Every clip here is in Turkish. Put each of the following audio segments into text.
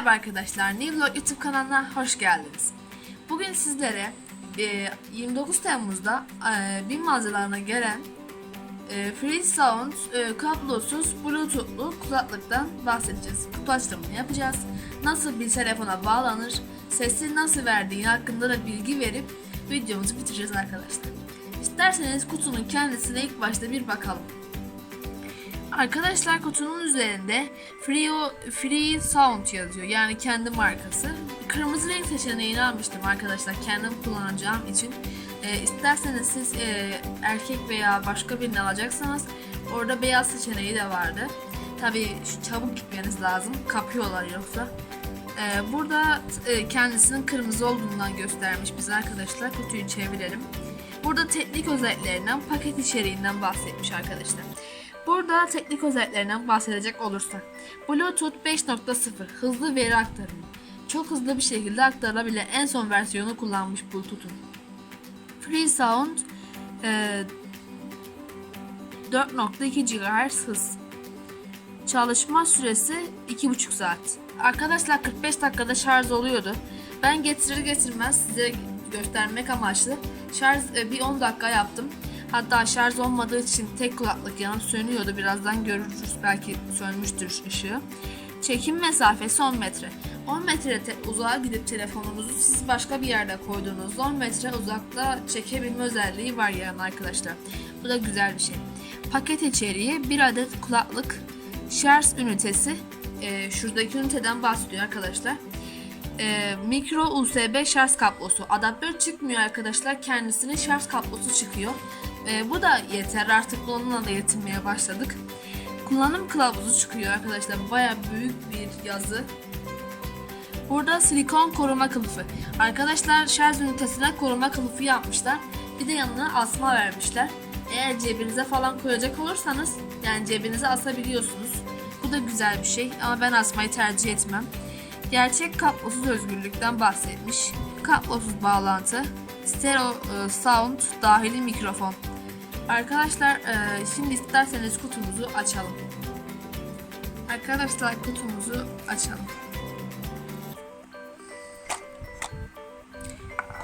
Merhaba arkadaşlar, New Vlog YouTube kanalına hoş geldiniz. Bugün sizlere e, 29 Temmuz'da e, bin mağazalarına gelen e, Free Sound e, kablosuz Bluetooth'lu kulaklıktan bahsedeceğiz. Kutu açılımını yapacağız. Nasıl bir telefona bağlanır, sesi nasıl verdiğini hakkında da bilgi verip videomuzu bitireceğiz arkadaşlar. İsterseniz kutunun kendisine ilk başta bir bakalım. Arkadaşlar kutunun üzerinde Free, Free Sound yazıyor. Yani kendi markası. Kırmızı renk seçeneğini almıştım arkadaşlar. Kendim kullanacağım için. Ee, isterseniz siz e, erkek veya başka birini alacaksanız orada beyaz seçeneği de vardı. Tabii şu çabuk gitmeniz lazım. Kapıyorlar yoksa. Ee, burada e, kendisinin kırmızı olduğundan göstermiş bize arkadaşlar. Kutuyu çevirelim. Burada teknik özelliklerinden, paket içeriğinden bahsetmiş arkadaşlar. Burada teknik özelliklerinden bahsedecek olursak. Bluetooth 5.0 hızlı veri aktarımı. Çok hızlı bir şekilde aktarılabilen en son versiyonu kullanmış Bluetooth'un. Free Sound e, 4.2 GHz hız. Çalışma süresi 2,5 saat. Arkadaşlar 45 dakikada şarj oluyordu. Ben getirir getirmez size göstermek amaçlı şarj e, bir 10 dakika yaptım. Hatta şarj olmadığı için tek kulaklık yanıp sönüyordu. Birazdan görürüz belki sönmüştür ışığı. Çekim mesafesi 10 metre. 10 metre te- uzağa gidip telefonunuzu siz başka bir yerde koyduğunuz 10 metre uzakta çekebilme özelliği var yani arkadaşlar. Bu da güzel bir şey. Paket içeriği bir adet kulaklık, şarj ünitesi, e, şuradaki üniteden bahsediyor arkadaşlar. E, mikro USB şarj kablosu. Adaptör çıkmıyor arkadaşlar. Kendisinin şarj kablosu çıkıyor. E, bu da yeter. Artık bununla da yetinmeye başladık. Kullanım kılavuzu çıkıyor arkadaşlar. Baya büyük bir yazı. Burada silikon koruma kılıfı. Arkadaşlar şarj ünitesine koruma kılıfı yapmışlar. Bir de yanına asma vermişler. Eğer cebinize falan koyacak olursanız yani cebinize asabiliyorsunuz. Bu da güzel bir şey ama ben asmayı tercih etmem. Gerçek kablosuz özgürlükten bahsetmiş. Kablosuz bağlantı, stereo e, sound, dahili mikrofon. Arkadaşlar e, şimdi isterseniz kutumuzu açalım. Arkadaşlar kutumuzu açalım.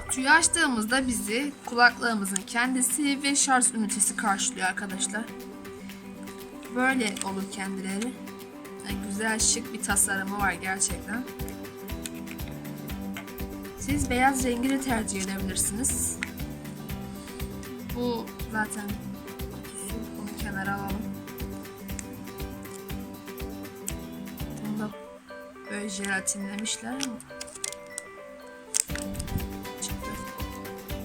Kutuyu açtığımızda bizi kulaklığımızın kendisi ve şarj ünitesi karşılıyor arkadaşlar. Böyle olur kendileri. Yani güzel şık bir tasarımı var gerçekten. Siz beyaz rengi de tercih edebilirsiniz. Bu zaten kutusu. Bunu kenara alalım. Bunu da böyle jelatinlemişler ama çıktı.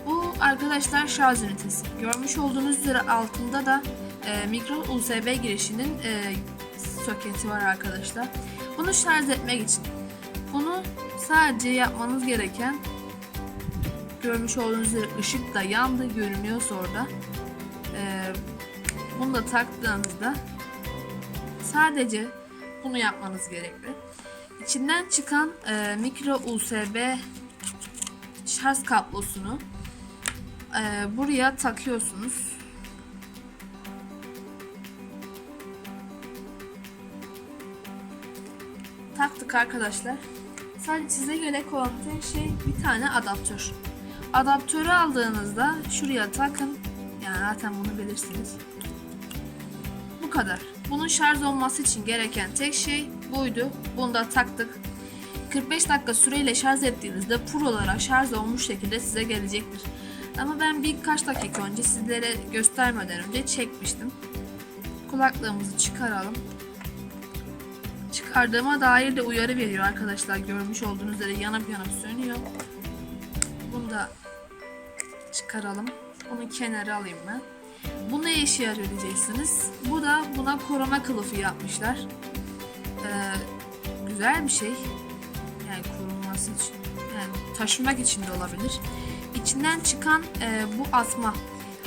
Bu arkadaşlar şarj ünitesi. Görmüş olduğunuz üzere altında da e, mikro USB girişinin e, soketi var arkadaşlar. Bunu şarj etmek için. Bunu sadece yapmanız gereken görmüş olduğunuz üzere ışık da yandı görünüyorsa orada. E, bunu da taktığınızda sadece bunu yapmanız gerekli. İçinden çıkan e, mikro USB şarj kablosunu e, buraya takıyorsunuz. Taktık arkadaşlar. Sadece size gerek olan tek şey bir tane adaptör. Adaptörü aldığınızda şuraya takın. Yani zaten bunu bilirsiniz. Bu kadar. Bunun şarj olması için gereken tek şey buydu. Bunu da taktık. 45 dakika süreyle şarj ettiğinizde pro olarak şarj olmuş şekilde size gelecektir. Ama ben birkaç dakika önce sizlere göstermeden önce çekmiştim. Kulaklığımızı çıkaralım. Çıkardığıma dair de uyarı veriyor arkadaşlar. Görmüş olduğunuz üzere yanıp yanıp sönüyor. Da çıkaralım. Bunu kenara alayım ben. Bu ne işe yarıyor diyeceksiniz. Bu da buna koruma kılıfı yapmışlar. Ee, güzel bir şey. Yani korunması için. Yani taşımak için de olabilir. İçinden çıkan e, bu asma.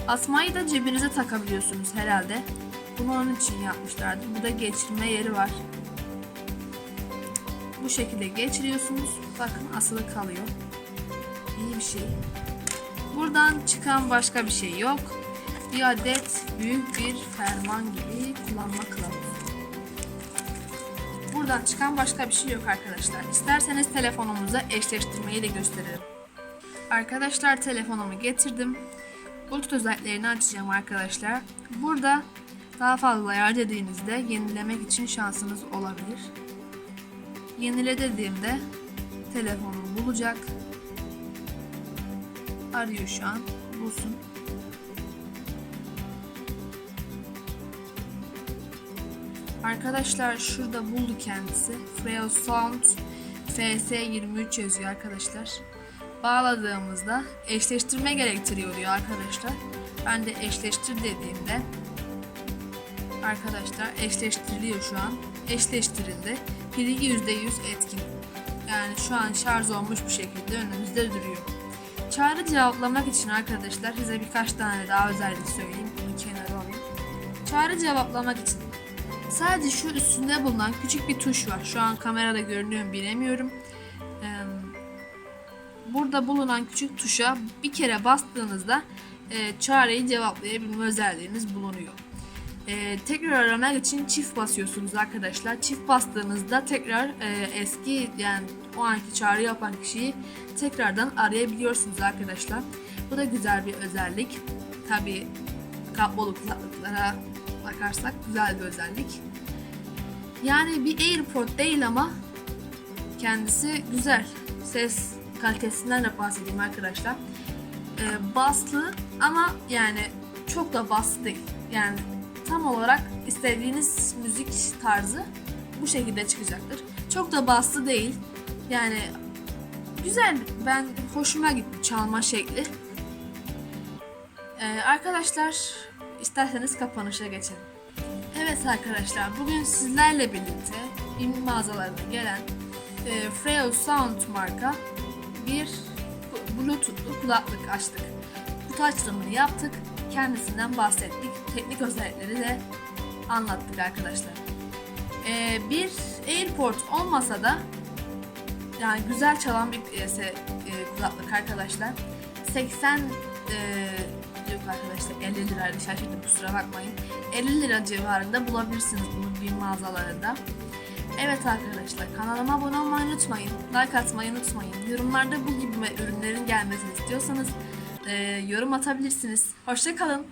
Asmayı da cebinize takabiliyorsunuz herhalde. Bunu onun için yapmışlardı. Bu da geçirme yeri var. Bu şekilde geçiriyorsunuz. Bakın asılı kalıyor. İyi bir şey. Buradan çıkan başka bir şey yok. Bir adet büyük bir ferman gibi kullanma kılavuzu. buradan çıkan başka bir şey yok arkadaşlar. İsterseniz telefonumuza eşleştirmeyi de gösteririm. Arkadaşlar telefonumu getirdim. Bluetooth özelliklerini açacağım arkadaşlar. Burada daha fazla ayar dediğinizde yenilemek için şansınız olabilir. Yenile dediğimde telefonum bulacak. Arıyor şu an. Bulsun. Arkadaşlar şurada buldu kendisi. Freo Sound FS23 yazıyor arkadaşlar. Bağladığımızda eşleştirme gerektiriyor diyor arkadaşlar. Ben de eşleştir dediğimde arkadaşlar eşleştiriliyor şu an. Eşleştirildi. Pili %100 etkin. Yani şu an şarj olmuş bir şekilde önümüzde duruyor. Çağrı cevaplamak için arkadaşlar size birkaç tane daha özellik söyleyeyim. Bunu kenara alayım. Çağrı cevaplamak için sadece şu üstünde bulunan küçük bir tuş var. Şu an kamerada görünüyor bilemiyorum. Burada bulunan küçük tuşa bir kere bastığınızda e, çağrıyı cevaplayabilme özelliğiniz bulunuyor. Ee, tekrar aramak için çift basıyorsunuz arkadaşlar. Çift bastığınızda tekrar e, eski yani o anki çağrı yapan kişiyi tekrardan arayabiliyorsunuz arkadaşlar. Bu da güzel bir özellik. Tabi kablolu kulaklıklara bakarsak güzel bir özellik. Yani bir AirPod değil ama kendisi güzel. Ses kalitesinden de bahsedeyim arkadaşlar. Ee, baslı ama yani çok da baslı değil. Yani tam olarak istediğiniz müzik tarzı bu şekilde çıkacaktır. Çok da baslı değil. Yani güzel. Ben hoşuma gitti çalma şekli. Ee, arkadaşlar isterseniz kapanışa geçelim. Evet arkadaşlar bugün sizlerle birlikte BİM mağazalarına gelen e, Freo Sound marka bir Bluetooth'lu kulaklık açtık. Kutu açılımını yaptık. Kendisinden bahsettik. Teknik özellikleri de anlattık arkadaşlar. E, bir AirPort olmasa da yani güzel çalan bir e, kulaklık arkadaşlar. 80 e, yok arkadaşlar 50 liraydı şaşırdım kusura bakmayın. 50 lira civarında bulabilirsiniz bunu bir mağazalarında. Evet arkadaşlar kanalıma abone olmayı unutmayın. Like atmayı unutmayın. Yorumlarda bu gibi ürünlerin gelmesini istiyorsanız e, yorum atabilirsiniz. Hoşçakalın.